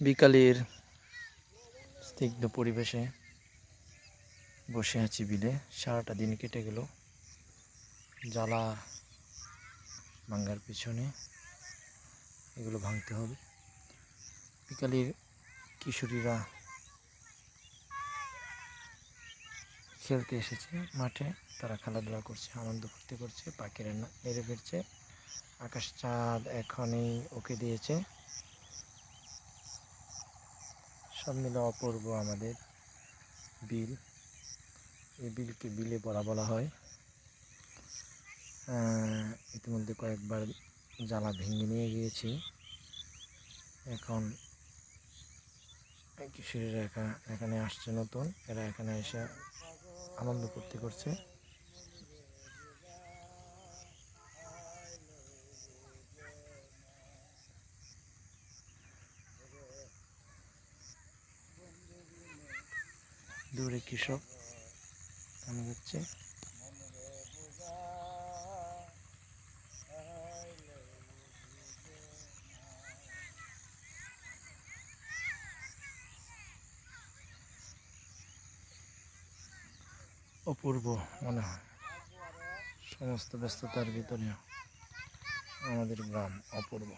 বিকালের স্নিগ্ধ পরিবেশে বসে আছি বিলে। সারাটা দিন কেটে গেল। জ্বালা ভাঙ্গার পিছনে এগুলো ভাঙতে হবে। বিকালের কিশোরীরা খেলতে এসেছে মাঠে। তারা খেলাধুলা করছে, আনন্দ ফুর্তি করছে, পাখিরা নেড়ে ফিরছে আকাশ চাঁদ এখনই ওকে দিয়েছে। সব মিলে অপূর্ব আমাদের বিল। এই বিলকে বিলে পড়া বলা হয়। ইতিমধ্যে কয়েকবার জ্বালা ভেঙে নিয়ে গিয়েছি। এখন কিশোরীরা এখানে আসছে নতুন। এরা এখানে এসে আনন্দ করতে করছে। দূরে কৃষক দেখা যাচ্ছে অপূর্ব মনে হয়। সমস্ত ব্যস্ততার ভিতরে আমাদের গ্রাম অপূর্ব।